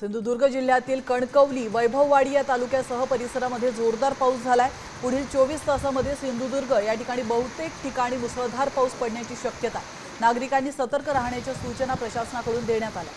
सिंधुदुर्ग जिल्ह्यातील कणकवली वैभववाडी या तालुक्यासह परिसरामध्ये जोरदार पाऊस झालाय. पुढील चोवीस तासामध्ये सिंधुदुर्ग या ठिकाणी बहुतेक ठिकाणी मुसळधार पाऊस पडण्याची शक्यता नागरिकांनी सतर्क राहण्याच्या सूचना प्रशासनाकडून देण्यात आल्या.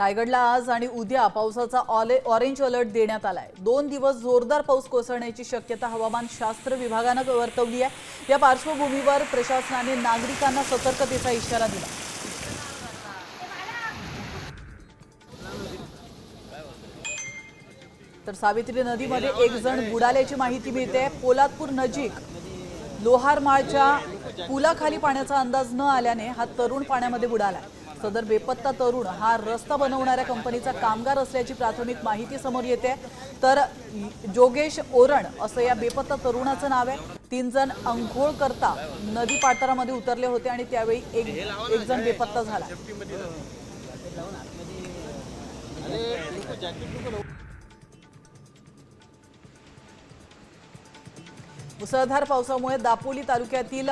रायगडला आज आणि उद्या पावसाचा ऑले ऑरेंज अलर्ट देण्यात आलाय. दोन दिवस जोरदार पाऊस कोसळण्याची शक्यता हवामान शास्त्र विभागानं वर्तवली आहे. या पार्श्वभूमीवर प्रशासनाने नागरिकांना सतर्कतेचा इशारा दिला. तर सावित्री नदीमध्ये एक जण बुडाल्याची माहिती मिळते. पोलादपूर नजीक लोहारमाळच्या पुलाखाली पाण्याचा अंदाज न आल्याने हा तरुण पाण्यामध्ये बुडाला सदर बेपत्ता तरुण हा रस्ता बनवणाऱ्या कंपनीचा कामगार असल्याची प्राथमिक माहिती समोर येते. तर जोगेश ओरण असं या बेपत्ता तरुणाचं नाव आहे. तीन जण अंघोळ करता नदी पात्रामध्ये उतरले होते आणि त्यावेळी एक एक जण बेपत्ता झाला. मुसळधार पावसामुळे दापोली तालुक्यातील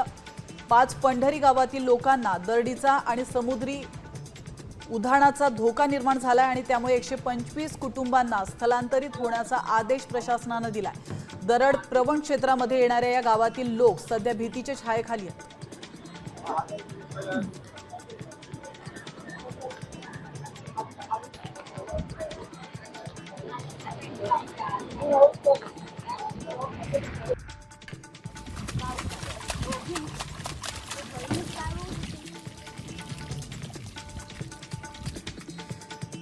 पाच पंढरी गावातील लोकांना दरडीचा आणि समुद्री उधाणाचा धोका निर्माण झाला आणि त्यामुळे एकशे पंचवीस कुटुंबांना स्थलांतरित होण्याचा आदेश प्रशासनानं दिलाय. दरड प्रवण क्षेत्रामध्ये येणाऱ्या या गावातील लोक सध्या भीतीच्या छायेखाली आहेत.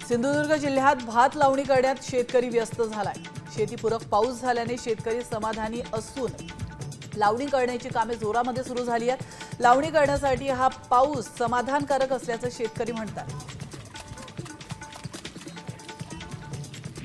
सिंधुदुर्ग जिल्ह्यात भात लावणी करण्यात शेतकरी व्यस्त झालाय. शेतीपूरक पाऊस झाल्याने शेतकरी समाधानी असून लावणी करण्याची कामे जोरामध्ये सुरू झाली आहेत. लावणी करण्यासाठी हा पाऊस समाधानकारक असल्याचं शेतकरी म्हणतात.